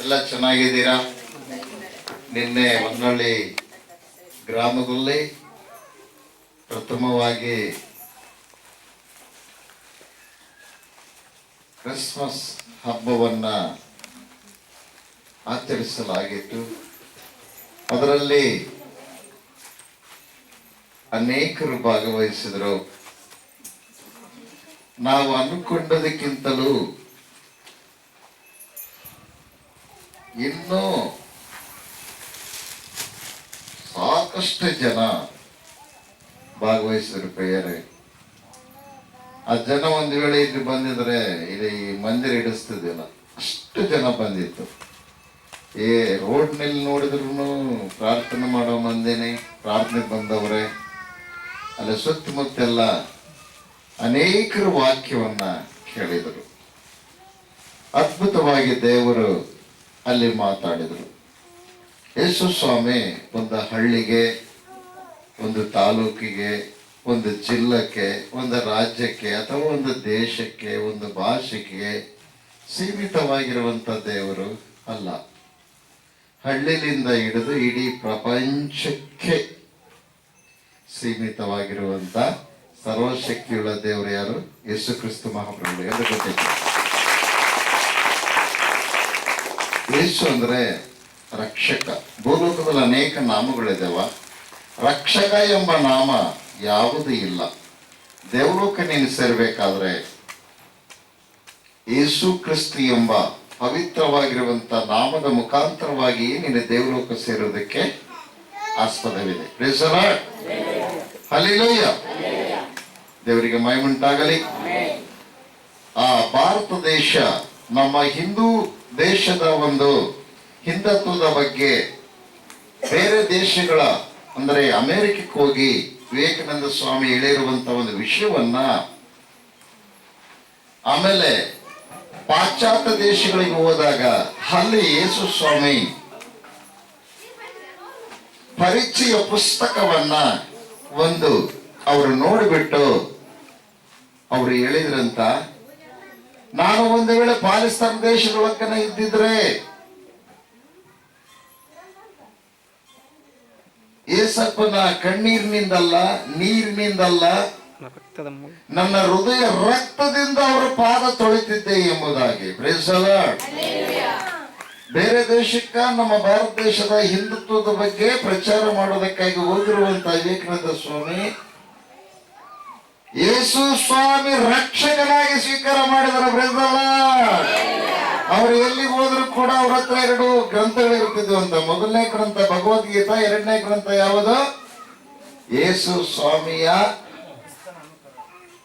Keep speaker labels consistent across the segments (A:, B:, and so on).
A: ಎಲ್ಲ ಚೆನ್ನಾಗಿದ್ದೀರಾ? ನಿನ್ನೆ ಹೊನ್ನಳ್ಳಿ ಗ್ರಾಮದಲ್ಲಿ ಪ್ರಥಮವಾಗಿ ಕ್ರಿಸ್ಮಸ್ ಹಬ್ಬವನ್ನ ಆಚರಿಸಲಾಗಿತ್ತು. ಅದರಲ್ಲಿ ಅನೇಕರು ಭಾಗವಹಿಸಿದರು. ನಾವು ಅನ್ಕೊಂಡದಕ್ಕಿಂತಲೂ ಇನ್ನೂ ಸಾಕಷ್ಟು ಜನ ಭಾಗವಹಿಸಿದ್ರು ಪ್ರೇಯರ್. ಆ ಜನ ಒಂದು ವೇಳೆ ಇಲ್ಲಿ ಬಂದಿದ್ರೆ ಇಲ್ಲಿ ಮಂದಿರ ಇಡಿಸ್ತಿದ್ದಿಲ್ಲ ಅಷ್ಟು ಜನ ಬಂದಿತ್ತು. ಏ ರೋಡ್ನಲ್ಲಿ ನೋಡಿದ್ರು ಪ್ರಾರ್ಥನೆ ಮಾಡೋ ಮಂದಿನೇ, ಪ್ರಾರ್ಥನೆ ಬಂದವರೇ. ಅಲ್ಲಿ ಸುತ್ತಮುತ್ತೆಲ್ಲ ಅನೇಕರು ವಾಕ್ಯವನ್ನ ಕೇಳಿದರು. ಅದ್ಭುತವಾಗಿ ದೇವರು ಅಲ್ಲಿ ಮಾತಾಡಿದರು. ಯೇಸು ಸ್ವಾಮಿ ಒಂದು ಹಳ್ಳಿಗೆ, ಒಂದು ತಾಲೂಕಿಗೆ, ಒಂದು ಜಿಲ್ಲಕ್ಕೆ ಒಂದು ರಾಜ್ಯಕ್ಕೆ ಅಥವಾ ಒಂದು ದೇಶಕ್ಕೆ, ಒಂದು ಭಾಷೆಗೆ ಸೀಮಿತವಾಗಿರುವಂಥ ದೇವರು ಅಲ್ಲ. ಹಳ್ಳಿಲಿಂದ ಹಿಡಿದು ಇಡೀ ಪ್ರಪಂಚಕ್ಕೆ ಸೀಮಿತವಾಗಿರುವಂತ ಸರ್ವಶಕ್ತಿಯುಳ್ಳ ದೇವರು ಯಾರು? ಯೇಸು ಕ್ರಿಸ್ತು ಮಹಾಪ್ರಭು ಎಂದು ಗೊತ್ತೈತೆ ಯೇಸು ಅಂದರೆ ರಕ್ಷಕ. ಭೂಲೋಕದಲ್ಲಿ ಅನೇಕ ನಾಮಗಳಿದಾವ. ರಕ್ಷಕ ಎಂಬ ನಾಮ ಯಾವುದೂ ಇಲ್ಲ. ದೇವಲೋಕ ನೀನು ಸೇರಬೇಕಾದ್ರೆ ಯೇಸು ಕ್ರಿಸ್ತಿ ಎಂಬ ಪವಿತ್ರವಾಗಿರುವಂಥ ನಾಮದ ಮುಖಾಂತರವಾಗಿ ನೀನು ದೇವಲೋಕ ಸೇರೋದಕ್ಕೆ ಆಸ್ಪದವಿದೆ. ಪ್ರೇಸರ ಅಲ್ಲಿಲ್ಲಯ್ಯ Lord. Hallelujah. ದೇವರಿಗೆ ಮೈಮುಂಟಾಗಲಿ ಆ ಭಾರತ ದೇಶ ನಮ್ಮ ಹಿಂದೂ ದೇಶದ ಒಂದು ಹಿಂದತ್ವದ ಬಗ್ಗೆ ಬೇರೆ ದೇಶಗಳ ಅಂದರೆ ಅಮೆರಿಕಕ್ಕೆ ಹೋಗಿ ವಿವೇಕಾನಂದ ಸ್ವಾಮಿ ಹೇಳಿರುವಂತ ಒಂದು ವಿಷಯವನ್ನ ಆಮೇಲೆ ಪಾಶ್ಚಾತ್ಯ ದೇಶಗಳಿಗೆ ಹೋದಾಗ ಅಲ್ಲಿ ಯೇಸು ಸ್ವಾಮಿ ಪರಿಚಯ ಪುಸ್ತಕವನ್ನ ಒಂದು ಅವರು ನೋಡಿಬಿಟ್ಟು ಅವರು ಹೇಳಿದ್ರಂತ ನಾನು ಒಂದು ವೇಳೆ ಪಾಕಿಸ್ತಾನ ದೇಶದೊಳಕನ ಇದ್ದಿದ್ರೆ ಏಸಪ್ಪನ ಕಣ್ಣೀರಿನಿಂದಲ್ಲ ನೀರಿನಿಂದಲ್ಲ ನನ್ನ ಹೃದಯ ರಕ್ತದಿಂದ ಅವರ ಪಾದ ತೊಳಿತಿದ್ದೆ ಎಂಬುದಾಗಿ. ಬೇರೆ ದೇಶಕ್ಕ ನಮ್ಮ ಭಾರತ ದೇಶದ ಹಿಂದುತ್ವದ ಬಗ್ಗೆ ಪ್ರಚಾರ ಮಾಡೋದಕ್ಕಾಗಿ ಹೋಗಿರುವಂತಹ ವಿವೇಕಾನಂದ ಸ್ವಾಮಿ ಯೇಸು ಸ್ವಾಮಿ ರಕ್ಷಕನಾಗಿ ಸ್ವೀಕಾರ ಮಾಡಿದರ ಬ್ರದಲ್ಲ ಅವ್ರು ಎಲ್ಲಿ ಹೋದ್ರು ಕೂಡ ಅವ್ರ ಹತ್ರ ಎರಡು ಗ್ರಂಥಗಳು ಇರ್ತಿದ್ವು ಅಂತ. ಮೊದಲನೇ ಗ್ರಂಥ, ಭಗವದ್ಗೀತಾ, ಎರಡನೇ ಗ್ರಂಥ ಯಾವುದು? ಯೇಸು ಸ್ವಾಮಿಯ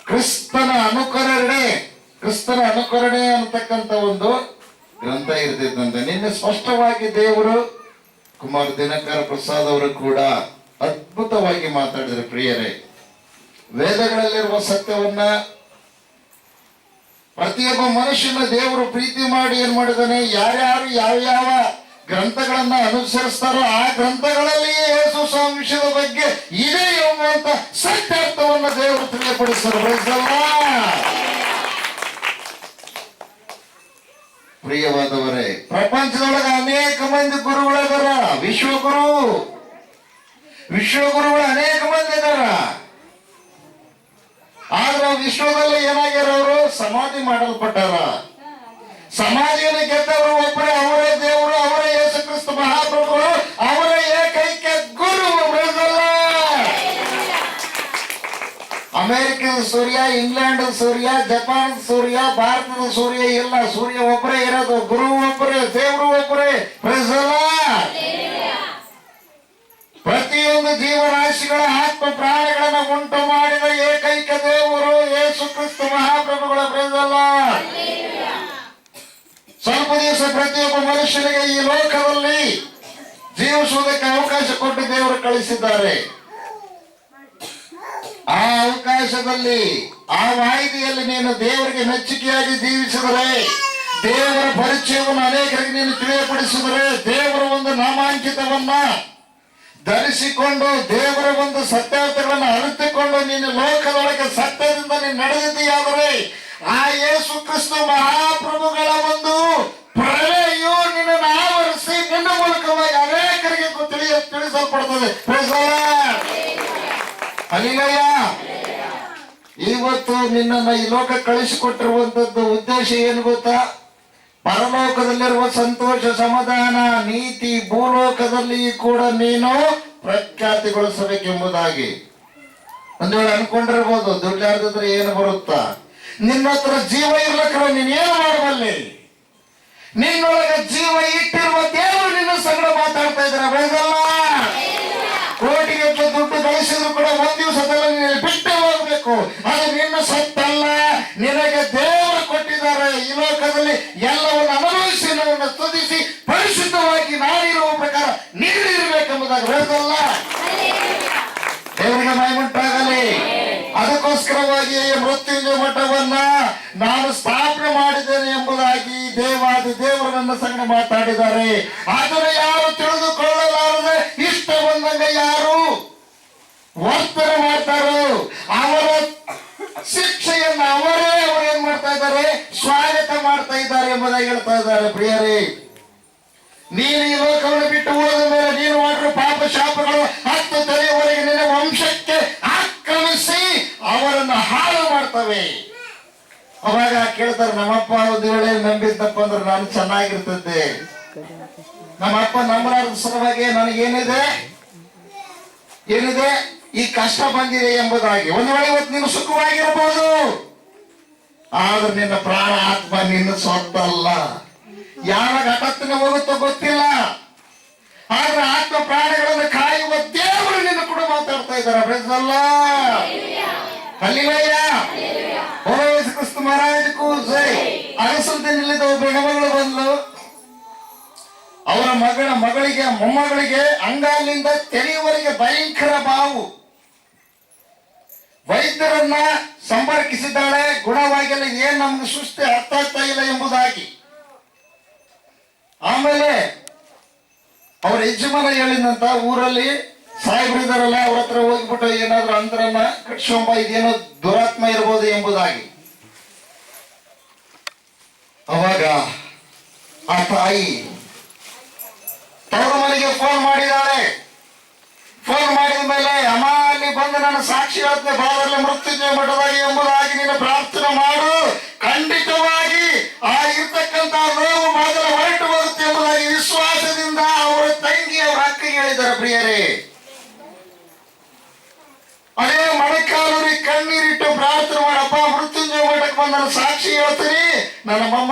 A: ಕ್ರಿಸ್ತನ ಅನುಕರಣೆ. ಕ್ರಿಸ್ತನ ಅನುಕರಣೆ ಅಂತಕ್ಕಂಥ ಒಂದು ಗ್ರಂಥ ಇರ್ತಿದ್ದಂತೆ. ನಿನ್ನೆ ಸ್ಪಷ್ಟವಾಗಿ ದೇವರು ಕುಮಾರ್ ದಿನಕರ ಪ್ರಸಾದ್ ಅವರು ಕೂಡ ಅದ್ಭುತವಾಗಿ ಮಾತಾಡಿದ್ರು. ಪ್ರಿಯರೇ ವೇದಗಳಲ್ಲಿರುವ ಸತ್ಯವನ್ನ ಪ್ರತಿಯೊಬ್ಬ ಮನುಷ್ಯನ ದೇವರು ಪ್ರೀತಿ ಮಾಡಿ ಏನ್ ಮಾಡಿದಾನೆ? ಯಾರ್ಯಾರು ಯಾವ್ಯಾವ ಗ್ರಂಥಗಳನ್ನ ಅನುಸರಿಸ್ತಾರೋ ಆ ಗ್ರಂಥಗಳಲ್ಲಿ ಯೇಸು ಸ್ವಾಮಿ ಬಗ್ಗೆ ಇದೆ ಎಂಬುವಂತ ಸತ್ಯಾರ್ಥವನ್ನ ದೇವರು ತಿಳಿಯಪಡಿಸ್ತಾರೆ. ಪ್ರಿಯವಾದವರೇ, ಪ್ರಪಂಚದೊಳಗೆ ಅನೇಕ ಮಂದಿ ಗುರುಗಳಿದಾರ. ವಿಶ್ವಗುರು. ವಿಶ್ವಗುರುಗಳು ಅನೇಕ ಮಂದಿ ಇದಾರ. ಆದ್ರೆ ವಿಶ್ವದಲ್ಲಿ ಏನಾಗ್ಯಾರ ಅವರು ಸಮಾಧಿ ಮಾಡಲ್ಪಟ್ಟಾರ ಸಮಾಧಿಯನ್ನು ಗೆದ್ದವರು ಒಬ್ಬರೇ ಅವರೇ ದೇವರು, ಅವರೇ ಯೇಸು ಕ್ರಿಸ್ತ ಮಹಾಪ್ರಭುಗಳು, ಅವರೇ ಏಕೈಕ ಗುರು. ಅಮೆರಿಕದ ಸೂರ್ಯ, ಇಂಗ್ಲೆಂಡ್ ಸೂರ್ಯ, ಜಪಾನ್ ಸೂರ್ಯ, ಭಾರತದ ಸೂರ್ಯ ಇಲ್ಲ ಸೂರ್ಯ ಒಬ್ಬರೇ ಇರೋದು, ಗುರು ಒಬ್ಬರೇ ದೇವರು ಒಬ್ಬರೇ. ಪ್ರತಿಯೊಂದು ಜೀವರಾಶಿಗಳ ಆತ್ಮ ಪ್ರಾಣಿಗಳನ್ನ ದಿವಸ ಪ್ರತಿಯೊಬ್ಬ ಮನುಷ್ಯನಿಗೆ ಈ ಲೋಕದಲ್ಲಿ ಜೀವಿಸುವುದಕ್ಕೆ ಅವಕಾಶ ಕೊಟ್ಟು ದೇವರು ಕಳಿಸಿದ್ದಾರೆ. ಆ ಅವಕಾಶದಲ್ಲಿ, ಆ ವಾಯಿದೆಯಲ್ಲಿ ನೀನು ದೇವರಿಗೆ ಮೆಚ್ಚುಗೆಯಾಗಿ ಜೀವಿಸಿದರೆ, ದೇವರ ಪರಿಚಯವನ್ನು ಅನೇಕರಿಗೆ ನೀನು ತಿಳಿಯಪಡಿಸಿದರೆ, ದೇವರ ಒಂದು ನಾಮಾಂಕಿತವನ್ನ ಧರಿಸಿಕೊಂಡು, ದೇವರ ಒಂದು ಸತ್ಯಾರ್ಥಗಳನ್ನು ಅರಿತುಕೊಂಡು ನೀನು ಲೋಕದೊಳಗೆ ಸತ್ಯದಿಂದ ನೀನು ನಡೆದಿದೆಯಾದರೆ ಆ ಯೇಸು ಕ್ರಿಸ್ತ ಮಹಾಪ್ರಭುಗಳ ಒಂದು ಪ್ರಳಯು ನಿನ್ನನ್ನು ಮೂಲಕವಾಗಿ ಅನೇಕರಿಗೆ ತಿಳಿಯ Lord. Hallelujah. ಇವತ್ತು ನಿನ್ನನ್ನು ಈ ಲೋಕ ಕಳಿಸಿಕೊಟ್ಟಿರುವಂತದ್ದು ಉದ್ದೇಶ ಏನು ಗೊತ್ತಾ? ಪರಲೋಕದಲ್ಲಿರುವ ಸಂತೋಷ, ಸಮಾಧಾನ, ನೀತಿ, ಭೂಲೋಕದಲ್ಲಿ ಕೂಡ ನೀನು ಪ್ರಖ್ಯಾತಿಗೊಳಿಸಬೇಕೆಂಬುದಾಗಿ. ಒಂದು ವೇಳೆ ಅನ್ಕೊಂಡಿರ್ಬೋದು ದುಡ್ಡಾರ್ದಿದ್ರೆ ಏನು ಬರುತ್ತಾ? ನಿನ್ನ ಹತ್ರ ಜೀವ ಇರ್ಲಕ್ಕ ನೀನ್ ಏನು ಮಾಡಬಲ್ಲೆ? ನಿನ್ನೊಳಗೆ ಜೀವ ಇಟ್ಟಿರುವ ದೇವರು ನಿನ್ನ ಸಂಗಡ ಮಾತಾಡ್ತಾ ಇದ್ದಾರೆ ಬೆಳೆದಲ್ಲ ಕೋಟಿಗೆ ದುಡ್ಡು ಗಳಿಸಿದ್ರು ಕೂಡ ಒಂದ್ ದಿವಸದಲ್ಲ ನೀನು ಬಿಟ್ಟು ಹೋಗ್ಬೇಕು. ಅದು ನಿನ್ನ ಸತ್ತಲ್ಲ. ನಿನಗೆ ದೇವರು ಕೊಟ್ಟಿದ್ದಾರೆ. ಈ ಲೋಕದಲ್ಲಿ ಎಲ್ಲವನ್ನು ಅನುಭವಿಸಿ, ನನ್ನನ್ನು ಸ್ತುತಿಸಿ, ಪರಿಶುದ್ಧವಾಗಿ ನಾನಿರುವ ಪ್ರಕಾರ ನೀಡಿರ್ಬೇಕೆಂಬುದಾಗಿ ಬೆಳೆದಲ್ಲ ದೇವರಿಗೆ ಮೈಮುಂಟಾಗಲಿ ಅದಕ್ಕೋಸ್ಕರವಾಗಿ ಮೃತ್ಯುಂಜಯ ಮಠವನ್ನ ನಾನು ಎಂಬುದಾಗಿ ದೇವಾದಿ ದೇವರು ನನ್ನ ಸಂಗಡ ಮಾತಾಡಿದ್ದಾರೆ. ಆದರೆ ಯಾರು ತಿಳಿದುಕೊಳ್ಳಲಾರದೆ ಇಷ್ಟ ಬಂದಂಗ ಯಾರು? ವರ್ತನೆ ಮಾಡ್ತಾರೋ? ಅವರ ಶಿಕ್ಷೆಯನ್ನ ಅವರೇ ಅವರು ಏನ್ ಮಾಡ್ತಾ ಇದ್ದಾರೆ? ಸ್ವಾಗತ ಮಾಡ್ತಾ ಇದ್ದಾರೆ ಎಂಬುದಾಗಿ ಹೇಳ್ತಾ ಇದ್ದಾರೆ ಪ್ರಿಯರೇ. ನೀನು ಈ ಲೋಕವನ್ನು ಬಿಟ್ಟು ಹೋದ ಮೇಲೆ ನೀನು ಮಾಡಿರುವ ಪಾಪ ಶಾಪಗಳು ಹತ್ತು ತಲೆಯವರೆಗೆ ನಿನ್ನ ವಂಶಕ್ಕೆ ಆಕ್ರಮಿಸಿ ಅವರನ್ನು ಹಾಳು ಮಾಡ್ತವೆ. ಅವಾಗ ಕೇಳ್ತಾರೆ ನಮ್ಮಪ್ಪ ಒಂದು ವೇಳೆ ನಂಬಿದ್ದಪ್ಪ ಅಂದ್ರೆ ನಾನು ಚೆನ್ನಾಗಿರ್ತದೆ ನಮ್ಮಪ್ಪ ನಂಬಲಾರದ ಸಲುವಾಗಿ ನನಗೇನಿದೆ ಏನಿದೆ? ಈ ಕಷ್ಟ ಬಂದಿದೆ ಎಂಬುದಾಗಿ. ಒಂದು ವೇಳೆ ಇವತ್ತು ನೀನು ಸುಖವಾಗಿರ್ಬೋದು ಆದ್ರೆ ನಿನ್ನ ಪ್ರಾಣ ಆತ್ಮ ನಿನ್ನ ಸ್ವಂತ ಅಲ್ಲ. ಯಾವಾಗ ಹಠತ್ತಿನ ಹೋಗುತ್ತೋ ಗೊತ್ತಿಲ್ಲ. ಆದ್ರೆ ಆತ್ಮ ಪ್ರಾಣಗಳನ್ನು ಕಾಯುವ ದೇವರು ನಿನ್ನ ಕೂಡ ಮಾತಾಡ್ತಾ ಇದ್ದಾರೆ ಬ್ರದಲ್ಲ ಅಲ್ಲಿವಯ್ಯ ಓ ಯೇಸು ಕ್ರಿಸ್ತ ಮಹಾರಾಜಕ್ಕೂ ಅಗಸಂತೆ ನಿಲ್ಲಿದ ಒಬ್ಬ ಹೆಣ್ಮಗಳು ಬಂದ್ಲು. ಅವರ ಮಗಳ ಮಗಳಿಗೆ, ಮೊಮ್ಮಗಳಿಗೆ ಅಂಗಾಲಿಂದ ತೆರೆಯುವವರೆಗೆ ಭಯಂಕರ ಬಾವು. ವೈದ್ಯರನ್ನ ಸಂಪರ್ಕಿಸಿದ್ದಾಳೆ. ಗುಣವಾಗಿಲ್ಲ, ಏನ್ ನಮ್ಗೆ ಸುಸ್ತಿ ಅರ್ಥ ಆಗ್ತಾ ಇಲ್ಲ ಎಂಬುದಾಗಿ. ಆಮೇಲೆ ಅವರ ಯಜಮಾನ ಹೇಳಿದಂತ ಊರಲ್ಲಿ ಸಾಹೇಬ್ರಿದಾರಲ್ಲ ಅವ್ರ ಹತ್ರ ಹೋಗ್ಬಿಟ್ಟು ಏನಾದ್ರು ಅಂದ್ರನ್ನ ಕಟ್ಸೋಂಬ ಇದೇನೋ ದುರಾತ್ಮ ಇರ್ಬೋದು ಎಂಬುದಾಗಿ. ಅವಾಗ ಆ ತಾಯಿ ತವರ ಮನೆಗೆ ಫೋನ್ ಮಾಡಿದಾಳೆ. ಫೋನ್ ಮಾಡಿದ ಮೇಲೆ, ಅಮ್ಮ, ಅಲ್ಲಿ ಬಂದು ನನ್ನ ಸಾಕ್ಷಿ ಹೇಳ್ತೇನೆ ಬಾದಲ್ಲಿ ಮೃತ್ಯುಂಜಯ ಮಠದಾಗಿ ಎಂಬುದಾಗಿ ನೀನು ಪ್ರಾರ್ಥನೆ ಮಾಡು. ಖಂಡಿತವಾಗಿ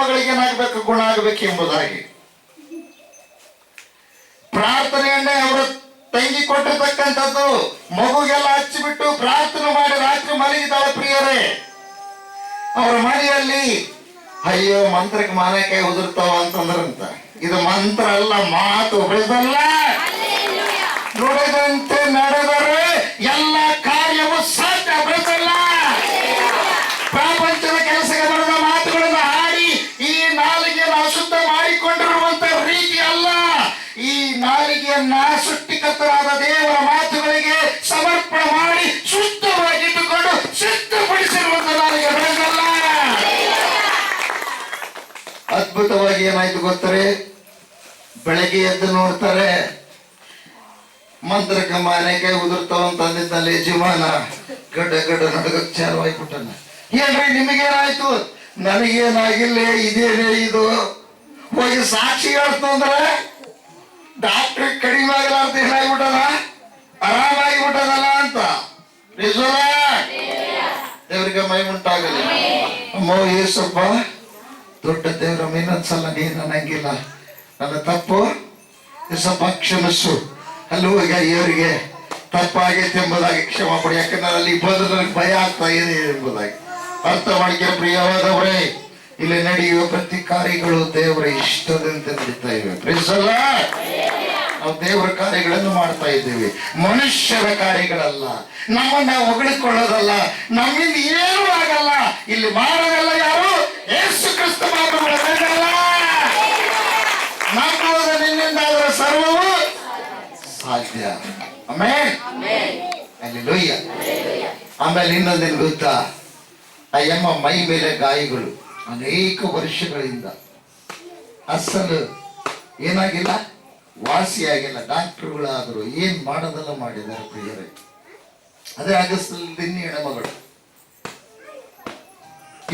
A: ಮೊಮ್ಮಗಳಿಗೆ ಏನಾಗಬೇಕು? ಗುಣ ಆಗಬೇಕು ಎಂಬುದಾಗಿ. ಪ್ರಾರ್ಥನೆಯನ್ನೇ ಅವರು ತಂಗಿ ಕೊಟ್ಟಿರ್ತಕ್ಕಂಥದ್ದು ಮಗುಗೆಲ್ಲ ಹಚ್ಚಿಬಿಟ್ಟು ಪ್ರಾರ್ಥನೆ ಮಾಡಿ ರಾತ್ರಿ ಮಲಗಿದ್ದಾಳೆ ಪ್ರಿಯರೇ. ಅವರ ಮನೆಯಲ್ಲಿ ಅಯ್ಯೋ ಮಂತ್ರಕ್ಕೆ ಮಾನಕಾಯಿ ಉದುರ್ತಾವ ಅಂತಂದ್ರಂತ. ಇದು ಮಂತ್ರ ಅಲ್ಲ ಮಾತು ಉಳಿದಲ್ಲ. ನುಡಿದಂತೆ ನಡೆದರೆ ಎಲ್ಲ ನಾಲಿಗೆಯನ್ನ ಸೃಷ್ಟಿಕರ್ತರಾದ ದೇವರ ಮಾತುಗಳಿಗೆ ಸಮರ್ಪಣೆ ಮಾಡಿ ಶುದ್ಧವಾಗಿಟ್ಟುಕೊಂಡು ಸಿದ್ಧಪಡಿಸಿರುವಂತ ನಾಲಿಗೆ ಬೆಳೆದಲ್ಲ ಅದ್ಭುತವಾಗಿ ಏನಾಯ್ತು ಗೊತ್ತರೆ? ಬೆಳಗ್ಗೆ ಎದ್ದು ನೋಡ್ತಾರೆ ಮಂತ್ರಕ ಮಾನೆಗೆ ಅಂತ ಅಂದಿದ್ದಲ್ಲಿ ಯಜಮಾನ ಗಡ್ಡ ಗಡ್ಡ ನಡುಗ ಚಾಲು ಆಗ್ಬಿಟ್ಟನ ಏನ್ರಿ ನಿಮಗೇನಾಯ್ತು? ನನಗೇನಾಗಿಲ್ಲ, ಇದೇನೇ ಇದು? ಹೋಗಿ ಸಾಕ್ಷಿ ಹೇಳ್ತು ಅಂದ್ರೆ ಡಾಕ್ಟ್ರ್ ಕಡಿಮೆ ಆಗಲಾರ್ದು ಏನಾಗ್ಬಿಟ್ಟದ ಆರಾಮಾಗಿಬಿಟ್ಟದಲ್ಲ ಅಂತ. ನಿಜವಲ್ಲ? ದೇವರಿಗೆ ಮೈ ಉಂಟಾಗಲಿ. ಅಮ್ಮ ಏಸಪ್ಪ, ದೊಡ್ಡ ದೇವರ ಇನ್ನೊಂದ್ಸಲ ನೀನು ನನಗಿಲ್ಲ ನನ್ನ ತಪ್ಪು? ಸ್ವಲ್ಪ ಕ್ಷಮಿಸು. ಅಲ್ಲಿ ಈಗ ಇವರಿಗೆ ತಪ್ಪಾಗೈತೆ ಎಂಬುದಾಗಿ ಕ್ಷಮ ಪಡಿ ಯಾಕಂದ್ರೆ ಅಲ್ಲಿ ಬಂದ್ರೆ ನನಗೆ ಭಯ ಆಗ್ತಾ ಇದೆ ಎಂಬುದಾಗಿ. ಅರ್ಥ ಮಾಡಿಕೆ ಪ್ರಿಯವಾದವರೇ, ಇಲ್ಲಿ ನಡೆಯುವ ಪ್ರತಿ ಕಾರ್ಯಗಳು ದೇವರ ಇಷ್ಟದಂತೆ ನಡೀತಾ ಇವೆ. ಪ್ರಿಸಲ್ಲ ದೇವರ ಕಾರ್ಯಗಳನ್ನು ಮಾಡ್ತಾ ಇದ್ದೇವೆ. ಮನುಷ್ಯರ ಕಾರ್ಯಗಳಲ್ಲ. ನಮ್ಮನ್ನ ಹೊಗಳಿಕೊಳ್ಳೋದಲ್ಲ. ನಮ್ಮಿಂದ ಏನೂ ಆಗಲ್ಲ. ಇಲ್ಲಿ ಮಾಡೋದಲ್ಲ ಯಾರು? ಯೇಸು ಕ್ರಿಸ್ತ ನಿನ್ನಿಂದ ಅದರ ಸರ್ವವು ಸಾಧ್ಯ. ಆಮೇಲೆ? ಅಲ್ಲಿ ಲೊಯ್ಯ ಆಮೇಲೆ ಇನ್ನೊಂದೇನು ಗೊತ್ತಾ? ಅಯ್ಯಮ್ಮ ಮೈ ಮೇಲೆ ಗಾಯಗಳು ಅನೇಕ ವರ್ಷಗಳಿಂದ. ಅಸಲು ಏನಾಗಿಲ್ಲ. ವಾಸಿಯಾಗಿಲ್ಲ, ಡಾಕ್ಟರ್ಗಳಾದರು ಏನು ಮಾಡೋದೆಲ್ಲ ಮಾಡಿದ್ದಾರೆ ಪ್ರಿಯರೇ? ಅದೇ ಆಗಸ್ಟಲ್ಲಿ ದಿನ್ನಿ ಹೆಣ್ಮಗಳು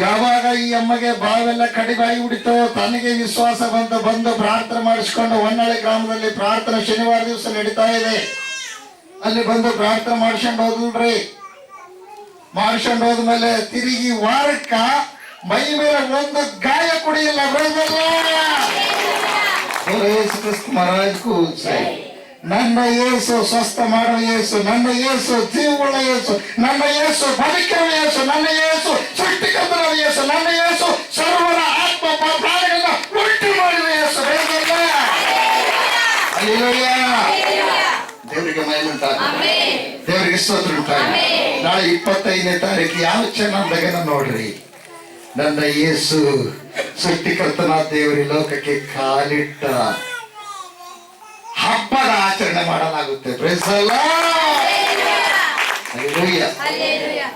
A: ಯಾವಾಗ ಈ ಅಮ್ಮಗೆ ಬಾವೆಲ್ಲ ಕಡಿಬಾಯಿ ಉಡಿತೋ ತನಗೆ ವಿಶ್ವಾಸ ಬಂತು, ಬಂದು ಪ್ರಾರ್ಥನೆ ಮಾಡಿಸ್ಕೊಂಡು ಹೊನ್ನಾಳಿ ಗ್ರಾಮದಲ್ಲಿ ಪ್ರಾರ್ಥನೆ ಶನಿವಾರ ದಿವಸ ನಡೀತಾ ಇದೆ. ಅಲ್ಲಿ ಬಂದು ಪ್ರಾರ್ಥನೆ ಮಾಡ್ಕೊಂಡು ಹೋದ್ರಿ ಮಾಡ್ಕೊಂಡು ಹೋದ್ಮೇಲೆ ತಿರುಗಿ ವಾರಕ್ಕ ಮೈ ಮೇಲೆ ಒಂದು ಗಾಯ ಕುಡಿಯಿಲ್ಲ ಮಹಾರಾಜ್ಗೂ ಜೈ. ನನ್ನ ಯೇಸು ಸ್ವಸ್ಥ ಮಾಡೋ ಯೇಸು ನನ್ನ ಯೇಸು ಜೀವವುಳ್ಳ ಯೇಸು ನನ್ನ ಯೇಸು ಬದುಕಿರುವ ಯೇಸು ನನ್ನ ಯೇಸು ಸೃಷ್ಟಿಕರ್ತನ ಯೇಸು ನನ್ನ ಯೇಸು ಸರ್ವರ ಆತ್ಮ ಪ- ಪ್ರಾಣಗಳನ್ನ ಉಂಟು ಮಾಡಿದ ಯೇಸು ಬೇಗಲ್ಲ. ಹಲ್ಲೆಲೂಯ. ದೇವರಿಗೆ ಮೈಮುಂಟಾಗಲಿ ದೇವರಿಗೆ ಸ್ತೋತ್ರ ಉಂಟಾಗಲಿ ನಾಳೆ ಇಪ್ಪತ್ತೈದನೇ ತಾರೀಕು ಯಾವ ಚೆನ್ನಾದಾಗ ನೋಡ್ರಿ ನನ್ನ ಯೇಸು ಸೃಷ್ಟಿಕರ್ತನ ದೇವರಿ ಲೋಕಕ್ಕೆ ಕಾಲಿಟ್ಟ ಹಬ್ಬದ ಆಚರಣೆ ಮಾಡಲಾಗುತ್ತೆ. ದೇವರಿಗೆ ಮೈ ಉಂಟಾಗಲಿ Hallelujah.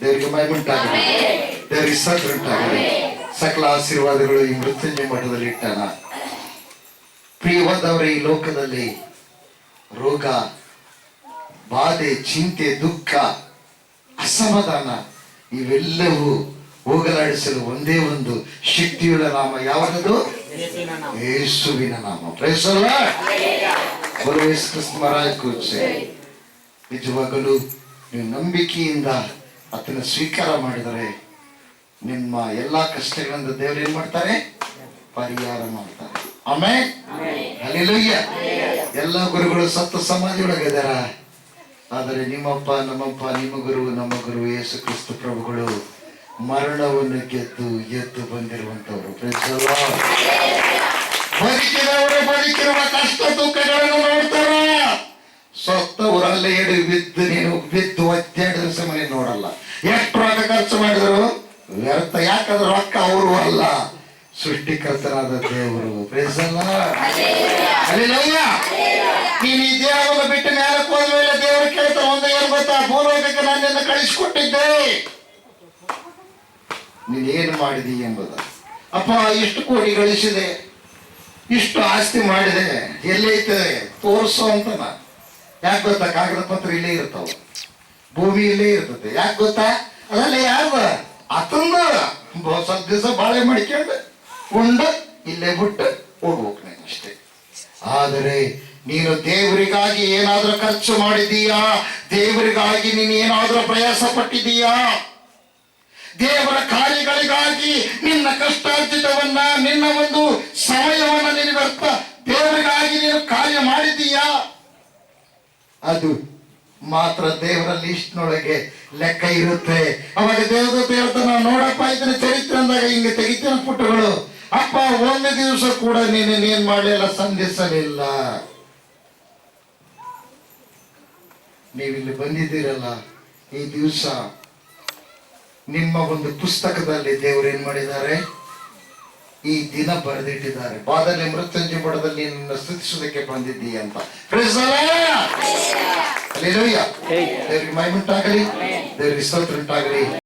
A: ದೇವರಿಗೆ ಮೈಗುಂಟಾಗಲಿ ದೇವರಿಗೆ ಸ್ತೋತ್ರ ಉಂಟಾಗಲಿ ಸಕಲ ಆಶೀರ್ವಾದಗಳು ಈ ಮೃತ್ಯುಂಜಯ ಮಠದಲ್ಲಿ ಇಟ್ಟಾನ. ಪ್ರಿಯವಾದವರ ಈ ಲೋಕದಲ್ಲಿ ರೋಗ ಬಾಧೆ ಚಿಂತೆ ದುಃಖ ಅಸಮಾಧಾನ ಇವೆಲ್ಲವೂ ಹೋಗಲಾಡಿಸಲು ಒಂದೇ ಒಂದು ಶಕ್ತಿಯುಳ್ಳ ನಾಮ ಯಾವುದದು ಯೇಸುವಿನ ನಾಮ. ಪ್ರಯಸಲ್ಲ. ಬರುವ ಯೇಸು ಕ್ರಿಸ್ತ ಮಹಾರಾಜ್ ನಿಜವಾಗಲೂ ನೀವು ನಂಬಿಕೆಯಿಂದ ಆತನ ಸ್ವೀಕಾರ ಮಾಡಿದರೆ ನಿಮ್ಮ ಎಲ್ಲಾ ಕಷ್ಟಗಳಿಂದ ದೇವರು ಏನ್ ಮಾಡ್ತಾರೆ? ಪರಿಹಾರ ಮಾಡ್ತಾರೆ. ಆಮೇಲೆ ಅಲ್ಲಿ ಎಲ್ಲ ಗುರುಗಳು ಸತ್ತ ಸಮಾಧಿ ಒಳಗಿದಾರ ಆದರೆ ನಿಮ್ಮಪ್ಪ ನಮ್ಮಪ್ಪ ನಿಮ್ಮ ಗುರು ನಮ್ಮ ಗುರು ಯೇಸು ಕ್ರಿಸ್ತ ಪ್ರಭುಗಳು ಮರಣವನ್ನು ಗೆದ್ದು ಎದ್ದು ಬಂದಿರುವಂತವರು. ಬದುಕಿದವರು ಬದುಕಿರುವ ಕಷ್ಟ ದುಃಖಗಳನ್ನು ನೋಡ್ತಾರ. ಸತ್ತವರಲ್ಲೇ ಎಡು ಬಿದ್ದು ನೀನು ಬಿದ್ದು ಒದ್ದಾಡಿದ ಸಮಯ ನೋಡಲ್ಲ. ಎಷ್ಟು ರೊಕ್ಕ ಖರ್ಚು ಮಾಡಿದ್ರು? ವ್ಯರ್ಥ ಯಾಕಂದ್ರೆ ರೊಕ್ಕ ಅವರು ಅಲ್ಲ. ಸೃಷ್ಟಿಕರ್ತನಾದ ದೇವರು. ಪ್ರೇಸಲ್ಲ. ನೀನು ಈ ದೇಹವನ್ನು ಬಿಟ್ಟು ಮ್ಯಾಲಕ್ಕೆ ಹೋದ್ಮೇಲೆ ದೇವರು ಕೇಳ್ತಾರೆ ಒಂದು ಏನು ಗೊತ್ತಾ? ಭೂಲೋಕಕ್ಕೆ ನನ್ನನ್ನು ಕಳಿಸಿಕೊಟ್ಟಿದ್ದೆ ನೀನೇನು ಮಾಡಿದಿ ಎಂಬುದು. ಅಪ್ಪ, ಇಷ್ಟು ಕೋಟಿ ಗಳಿಸಿದೆ. ಇಷ್ಟು ಆಸ್ತಿ ಮಾಡಿದೆ. ಎಲ್ಲೈತೆ? ತೋರಿಸು ಅಂತ ಯಾಕೆ ಗೊತ್ತಾ? ಕಾಗದ ಪತ್ರ ಇಲ್ಲೇ ಇರ್ತಾವ. ಭೂಮಿ ಇಲ್ಲೇ ಇರ್ತದೆ. ಯಾಕೆ ಗೊತ್ತಾ? ಅದಲ್ಲ ಯಾವ ಅತಂದ ಸ್ವಲ್ಪ ದಿವಸ ಬಾಳೆ ಮಡಿಕೊಂಡು ಉಂಡ, ಇಲ್ಲೇ ಬಿಟ್ಟು ಹೋಗ್ಬೇಕು ನೀನು ಅಷ್ಟೇ. ಆದರೆ, ನೀನು ದೇವರಿಗಾಗಿ ಏನಾದ್ರೂ ಖರ್ಚು ಮಾಡಿದೀಯಾ ದೇವರಿಗಾಗಿ ನೀನು ಏನಾದ್ರೂ ಪ್ರಯಾಸ ಪಟ್ಟಿದೀಯಾ ದೇವರ ಕಾರ್ಯಗಳಿಗಾಗಿ ನಿನ್ನ ಕಷ್ಟಾರ್ಜಿತವನ್ನ, ನಿನ್ನ ಒಂದು ಸಮಯವನ್ನ ನೀನು ವ್ಯರ್ಥ ದೇವರಿಗಾಗಿ ನೀನು ಕಾರ್ಯ ಮಾಡಿದೀಯಾ ಅದು ಮಾತ್ರ ದೇವರ ಲಿಸ್ಟ್ನೊಳಗೆ ಲೆಕ್ಕ ಇರುತ್ತೆ. ಅವಾಗ ದೇವದೂತ ಹೇಳ್ತಾನ ನೋಡಪ್ಪ, ಇದನ್ನ ಚರಿತ್ರೆ ಅಂದಾಗ ಹಿಂಗೆ ತೆಗಿತಾನ ಪುಟ್ಟಗಳು. ಅಪ್ಪ, ಒಂದು ದಿವಸ ಕೂಡ ನೀನು ಏನ್ ಮಾಡಲಿಲ್ಲ, ಸಂಧಿಸಲಿಲ್ಲ. ನೀವಿಲ್ಲಿ ಬಂದಿದ್ದೀರಲ್ಲ, ಈ ದಿವಸ ನಿಮ್ಮ ಒಂದು ಪುಸ್ತಕದಲ್ಲಿ ದೇವರು ಏನ್ ಮಾಡಿದ್ದಾರೆ? ಈ ದಿನ ಬರೆದಿಟ್ಟಿದ್ದಾರೆ. ಬಾದಲ್ಲಿ ಮೃತ್ಯುಂಜಯ ಬಡದಲ್ಲಿ ನಿನ್ನ ಸ್ತುತಿಸೋದಕ್ಕೆ ಬಂದಿದ್ದೀಯ ಅಂತ. ದೇವರಿಗೆ ಮಹಿಮುಂಟಾಗಲಿ ದೇವರಿಗೆ ಸ್ತೋತ್ರ ಉಂಟಾಗಲಿ.